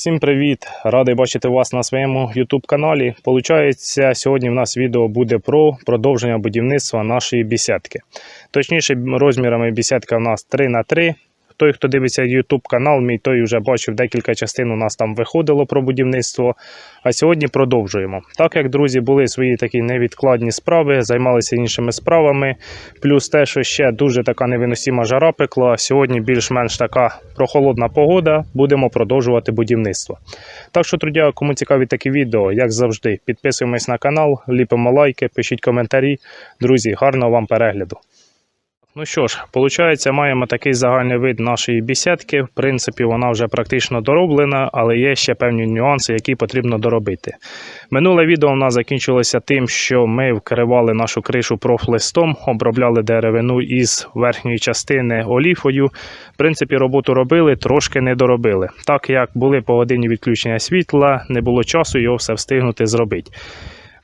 Всім привіт! Радий бачити вас на своєму YouTube каналі. Получається, сьогодні в нас відео буде про продовження будівництва нашої бісятки. Точніше, розмірами бісятка у нас 3 на 3 Той, хто дивиться YouTube канал, мій той вже бачив декілька частин. У нас там виходило про будівництво. А сьогодні продовжуємо. Так як друзі були свої такі невідкладні справи, займалися іншими справами. Плюс те, що ще дуже така невиносима жара пекла. Сьогодні більш-менш така прохолодна погода. Будемо продовжувати будівництво. Так що, друзі, кому цікаві такі відео, як завжди, підписуємось на канал, ліпимо лайки, пишіть коментарі. Друзі, гарного вам перегляду. Ну що ж, виходить, маємо такий загальний вид нашої бісідки. В принципі, вона вже практично дороблена, але є ще певні нюанси, які потрібно доробити. Минуле відео у нас закінчилося тим, що ми вкривали нашу кришу профлистом, обробляли деревину із верхньої частини оліфою. В принципі, роботу робили, трошки не доробили. Так як були погодинні відключення світла, не було часу його все встигнути зробити.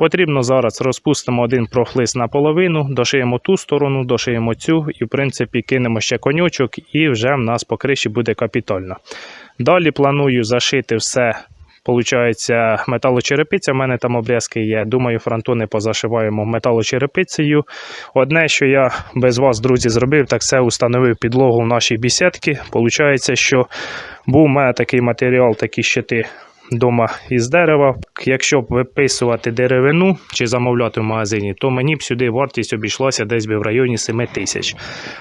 Потрібно зараз розпустимо один прохлист наполовину, дошиємо ту сторону, дошиємо цю і, в принципі, кинемо ще конючок, і вже в нас по криші буде капітально. Далі планую зашити все. Получається, металочерепиця, в мене там обрізки є. Думаю, фронтони позашиваємо металочерепицею. Одне, що я без вас, друзі, зробив, так це установив підлогу в нашій бісідці. Получається, що був у мене такий матеріал, такі щити дома із дерева. Якщо б виписувати деревину чи замовляти в магазині, то мені б сюди вартість обійшлася десь би в районі 7 тисяч.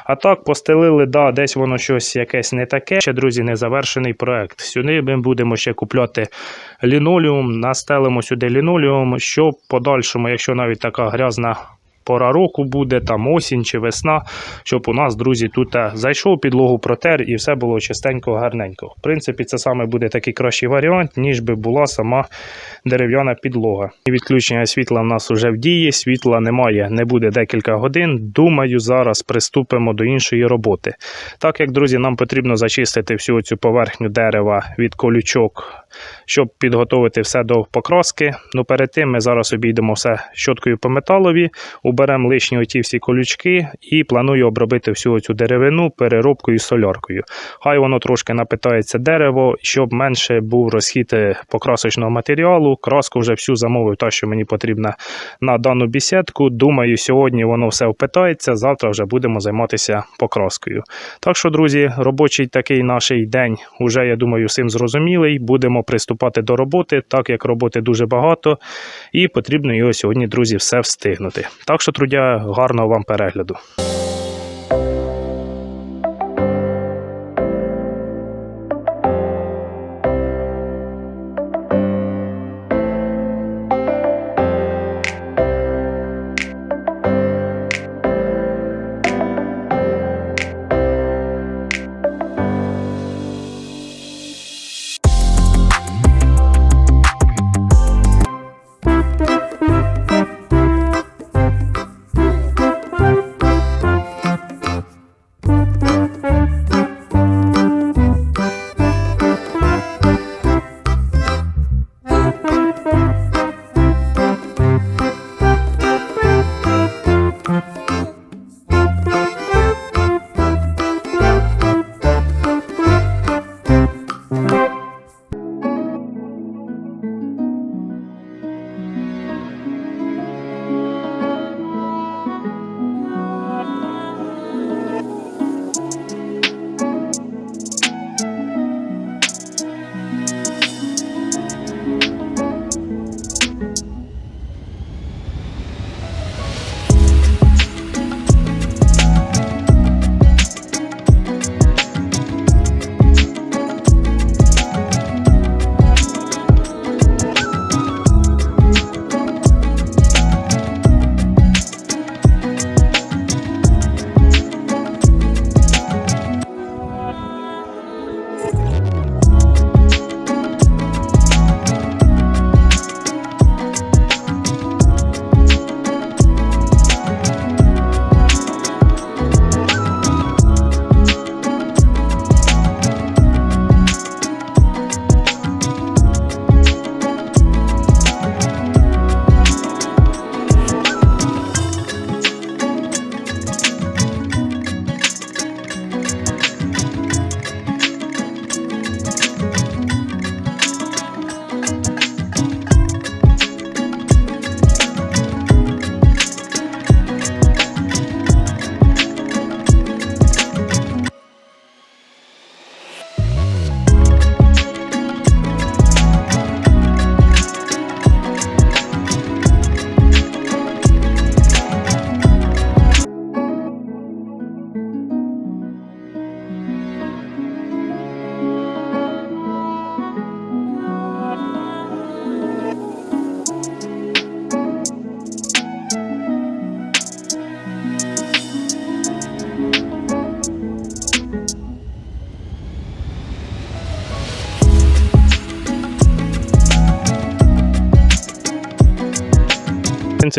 А так постелили, да, десь воно щось якесь не таке. Ще, друзі, не завершений проект. Сюди ми будемо ще купляти лінолеум, настелимо сюди лінолеум, щоб в подальшому, якщо навіть така грязна пора року буде, там осінь чи весна, щоб у нас, друзі, тут е, зайшов підлогу протер і все було чистенько, гарненько. В принципі, це саме буде такий кращий варіант, ніж би була сама дерев'яна підлога. І Відключення світла в нас вже в дії, світла немає, не буде декілька годин. Думаю, зараз приступимо до іншої роботи. Так як, друзі, нам потрібно зачистити всю цю поверхню дерева від колючок, щоб підготувати все до покраски. Ну перед тим ми зараз обійдемо все щоткою по металові, уберемо лишні оті всі колючки і планую обробити всю цю деревину переробкою соляркою. Хай воно трошки напитається дерево, щоб менше був розхід е, покрасочного матеріалу. Краску вже всю замовив, та, що мені потрібна на дану бісідку. Думаю, сьогодні воно все впитається, завтра вже будемо займатися покраскою. Так що, друзі, робочий такий наш день уже, я думаю, всім зрозумілий. Будемо приступати до роботи, так як роботи дуже багато, і потрібно його сьогодні, друзі, все встигнути. Так що, трудя, гарного вам перегляду.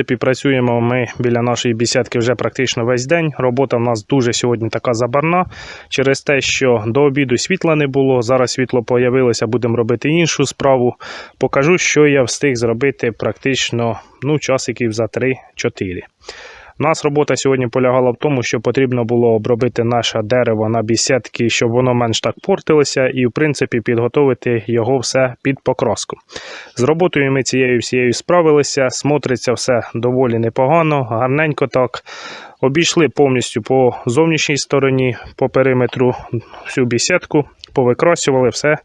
Принципі, працюємо ми біля нашої бісядки вже практично весь день. Робота в нас дуже сьогодні така забарна через те, що до обіду світла не було. Зараз світло появилося, будемо робити іншу справу. Покажу, що я встиг зробити практично ну, часиків за 3-4. У нас робота сьогодні полягала в тому, що потрібно було обробити наше дерево на бісідки, щоб воно менш так портилося, і, в принципі, підготовити його все під покраску. З роботою ми цією всією справилися, смотриться все доволі непогано, гарненько так. Обійшли повністю по зовнішній стороні, по периметру всю бісідку, повикрасювали все.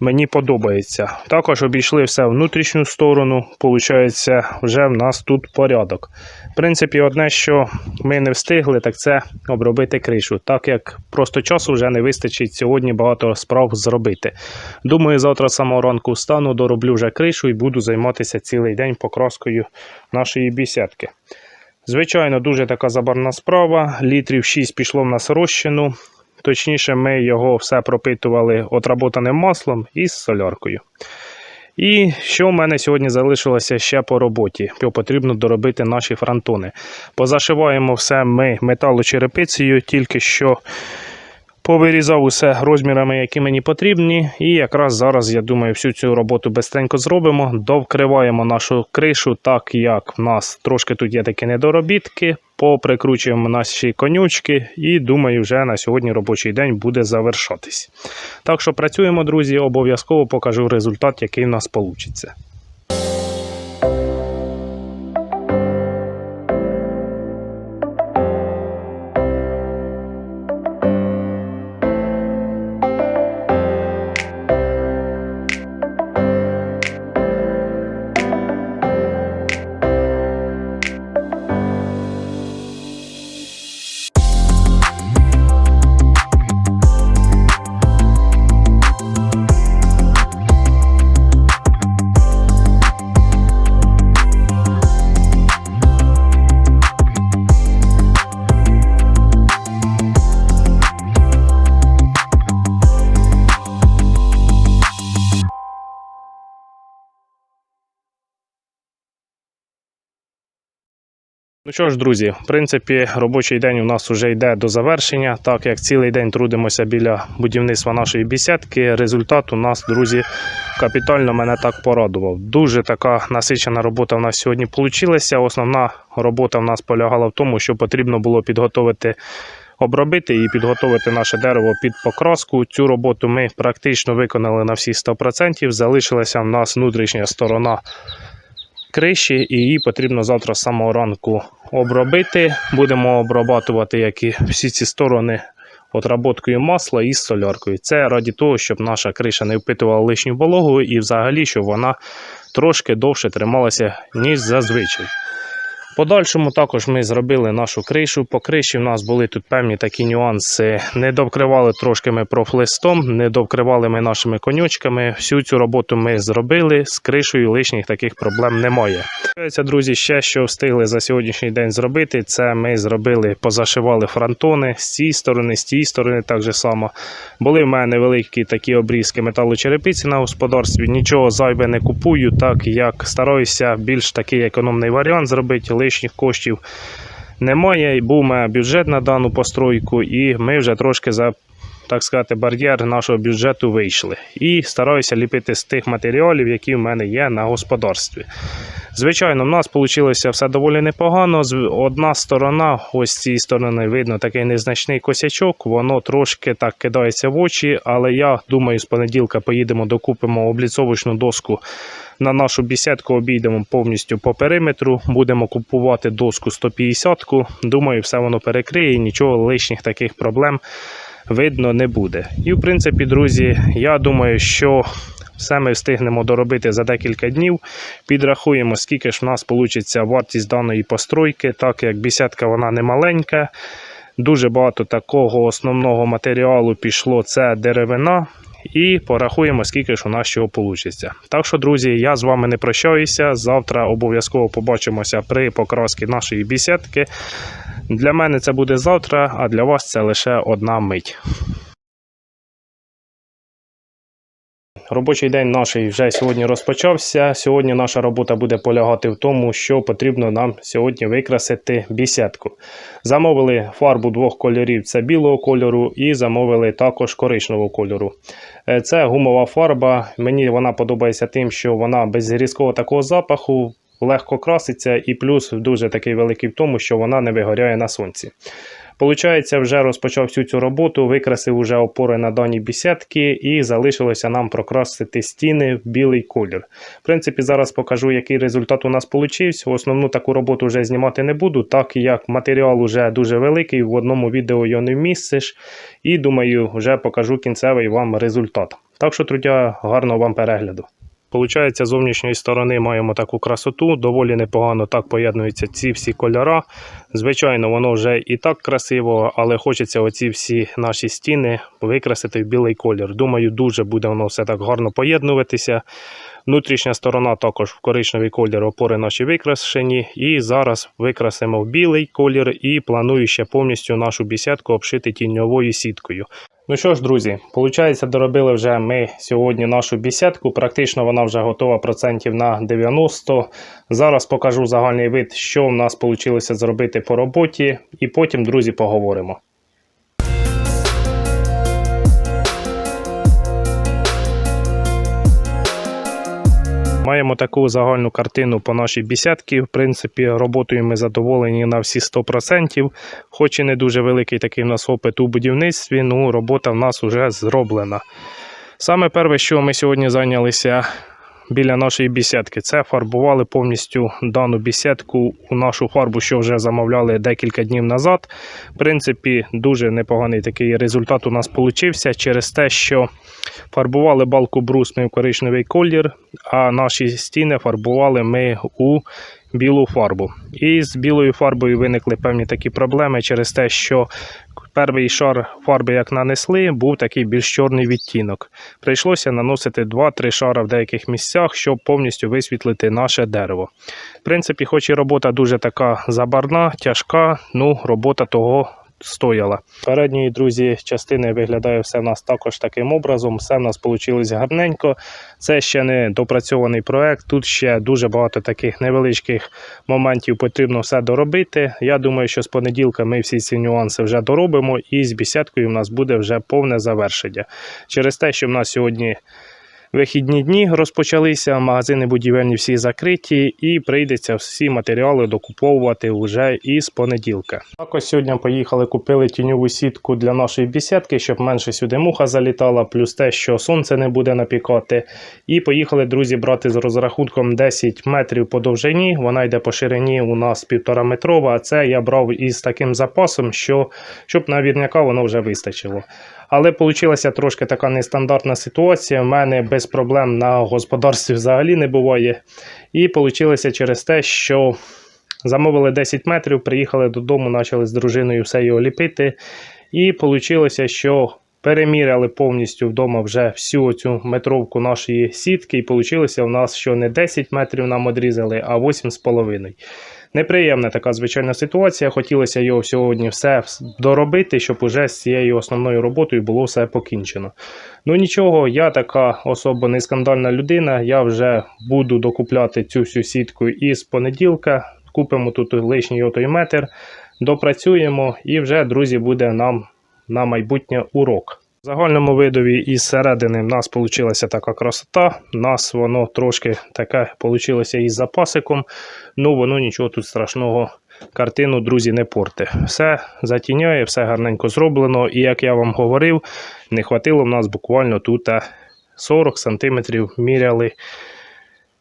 Мені подобається. Також обійшли все внутрішню сторону. Получається, вже в нас тут порядок. В принципі, одне, що ми не встигли, так це обробити кришу, так як просто часу вже не вистачить сьогодні багато справ зробити. Думаю, завтра з самого ранку встану, дороблю вже кришу і буду займатися цілий день покраскою нашої бісідки. Звичайно, дуже така забарна справа. Літрів 6 пішло в нас розчину. Точніше, ми його все пропитували отработаним маслом і з соляркою. І що в мене сьогодні залишилося ще по роботі, що потрібно доробити наші фронтони. Позашиваємо все ми металочерепицею, тільки що повирізав усе розмірами, які мені потрібні. І якраз зараз, я думаю, всю цю роботу бистренько зробимо. Довкриваємо нашу кришу, так як в нас трошки тут є такі недоробітки. Поприкручуємо наші конючки, і думаю, вже на сьогодні робочий день буде завершатись. Так що працюємо, друзі, обов'язково покажу результат, який в нас вийде. Ну що ж, друзі, в принципі, робочий день у нас вже йде до завершення. Так як цілий день трудимося біля будівництва нашої бісідки, результат у нас, друзі, капітально мене так порадував. Дуже така насичена робота в нас сьогодні вийшла. Основна робота в нас полягала в тому, що потрібно було підготовити. Обробити і підготовити наше дерево під покраску. Цю роботу ми практично виконали на всі 100%. Залишилася в нас внутрішня сторона криші, і її потрібно завтра з самого ранку обробити. Будемо обрабатувати як і всі ці сторони отработкою масла і соляркою. Це раді того, щоб наша криша не впитувала лишню вологу і взагалі, щоб вона трошки довше трималася, ніж зазвичай. Подальшому також ми зробили нашу кришу. По криші в нас були тут певні такі нюанси. Не довкривали трошки ми профлистом, не довкривали ми нашими конючками. Всю цю роботу ми зробили. З кришею лишніх таких проблем немає. Друзі, ще що встигли за сьогоднішній день зробити. Це ми зробили, позашивали фронтони з цієї сторони, з тієї сторони так же само. Були в мене великі такі обрізки металочерепиці на господарстві. Нічого зайве не купую, так як стараюся більш такий економний варіант зробити. Лишніх коштів немає. Був мене бюджет на дану постройку, і ми вже трошки за. Так сказати, бар'єр нашого бюджету вийшли. І стараюся ліпити з тих матеріалів, які в мене є на господарстві. Звичайно, в нас вийшло все доволі непогано. Одна сторона, ось з цієї сторони, видно такий незначний косячок, воно трошки так кидається в очі, але я думаю, з понеділка поїдемо, докупимо обліцовочну доску на нашу бісідку, обійдемо повністю по периметру. Будемо купувати доску 150-ку. Думаю, все воно перекриє і нічого лишніх таких проблем видно не буде. І в принципі, друзі, я думаю, що все ми встигнемо доробити за декілька днів. Підрахуємо, скільки ж в нас вийде вартість даної постройки, так як бісідка вона не маленька. Дуже багато такого основного матеріалу пішло це деревина. І порахуємо, скільки ж у нас чого вийде. Так що, друзі, я з вами не прощаюся. Завтра обов'язково побачимося при покрасці нашої бісідки. Для мене це буде завтра, а для вас це лише одна мить. Робочий день наш вже сьогодні розпочався. Сьогодні наша робота буде полягати в тому, що потрібно нам сьогодні викрасити бісідку. Замовили фарбу двох кольорів: це білого кольору, і замовили також коричневого кольору. Е, Це гумова фарба. Мені вона подобається тим, що вона без різкого такого запаху. Легко краситься, і плюс дуже такий великий в тому, що вона не вигоряє на сонці. Получається, вже розпочав всю цю роботу, викрасив уже опори на дані бісідки і залишилося нам прокрасити стіни в білий колір. В принципі, зараз покажу, який результат у нас получився. Основну таку роботу вже знімати не буду, так як матеріал вже дуже великий, в одному відео його не вмістиш. І думаю, вже покажу кінцевий вам результат. Так що, трудя, гарного вам перегляду. Получається, з зовнішньої сторони маємо таку красоту, доволі непогано так поєднуються ці всі кольора. Звичайно, воно вже і так красиво, але хочеться оці всі наші стіни викрасити в білий колір. Думаю, дуже буде воно все так гарно поєднуватися. Внутрішня сторона також в коричневий колір опори наші викрашені. І зараз викрасимо в білий колір і планую ще повністю нашу бісідку обшити тіньовою сіткою. Ну що ж, друзі, виходить, доробили вже ми сьогодні нашу бісідку. Практично вона вже готова процентів на 90. Зараз покажу загальний вид, що в нас вийшло зробити по роботі, і потім, друзі, поговоримо. Маємо таку загальну картину по нашій бісідці. В принципі, роботою ми задоволені на всі 100%. Хоч і не дуже великий такий в нас опит у будівництві, ну робота в нас вже зроблена. Саме перше, що ми сьогодні зайнялися біля нашої бісідки, це фарбували повністю дану бісідку у нашу фарбу, що вже замовляли декілька днів назад. В принципі, дуже непоганий такий результат у нас вийшов через те, що фарбували балку брус ми коричневий колір, а наші стіни фарбували ми у білу фарбу. І з білою фарбою виникли певні такі проблеми через те, що перший шар фарби, як нанесли, був такий більш чорний відтінок. Прийшлося наносити 2-3 шара в деяких місцях, щоб повністю висвітлити наше дерево. В принципі, хоч і робота дуже така забарна, тяжка, ну робота того стояла. Передньої, друзі, частини виглядає все в нас також таким образом. Все в нас вийшло гарненько. Це ще не допрацьований проект. Тут ще дуже багато таких невеличких моментів потрібно все доробити. Я думаю, що з понеділка ми всі ці нюанси вже доробимо, і з бісідкою в нас буде вже повне завершення. Через те, що в нас сьогодні. Вихідні дні розпочалися, магазини будівельні всі закриті, і прийдеться всі матеріали докуповувати вже із понеділка. Також сьогодні поїхали, купили тіньову сітку для нашої бісідки, щоб менше сюди муха залітала, плюс те, що сонце не буде напікати. І поїхали, друзі, брати з розрахунком 10 метрів по довжині. Вона йде по ширині у нас 1,5 метрова. А це я брав із таким запасом, що щоб навірняка воно вже вистачило. Але вийшла трошки така нестандартна ситуація. У мене без проблем на господарстві взагалі не буває. І вийшло через те, що замовили 10 метрів, приїхали додому, почали з дружиною все його ліпити. І вийшло, що переміряли повністю вдома вже всю цю метровку нашої сітки. І вийшло у нас, що не 10 метрів нам одрізали, а 8,5. Неприємна така звичайна ситуація. Хотілося його сьогодні все доробити, щоб уже з цією основною роботою було все покінчено. Ну нічого, я така особо не скандальна людина. Я вже буду докупляти цю всю сітку із понеділка. Купимо тут лишній отой метр, допрацюємо і вже, друзі, буде нам на майбутнє урок. В загальному видові із середини в нас вийшла така красота. У нас воно трошки таке вийшло із запасиком. Ну воно нічого тут страшного. Картину, друзі, не порти. Все затіняє, все гарненько зроблено. І як я вам говорив, не хватило в нас буквально тут 40 см міряли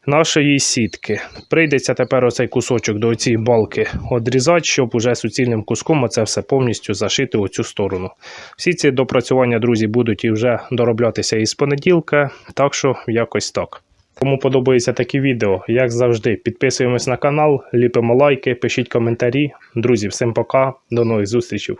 нашої сітки. Прийдеться тепер оцей кусочок до цієї балки одрізати, щоб уже суцільним куском оце все повністю зашити у цю сторону. Всі ці допрацювання, друзі, будуть і вже дороблятися із понеділка, так що якось так. Кому подобаються такі відео, як завжди, підписуємось на канал, ліпимо лайки, пишіть коментарі. Друзі, всім пока, до нових зустрічей.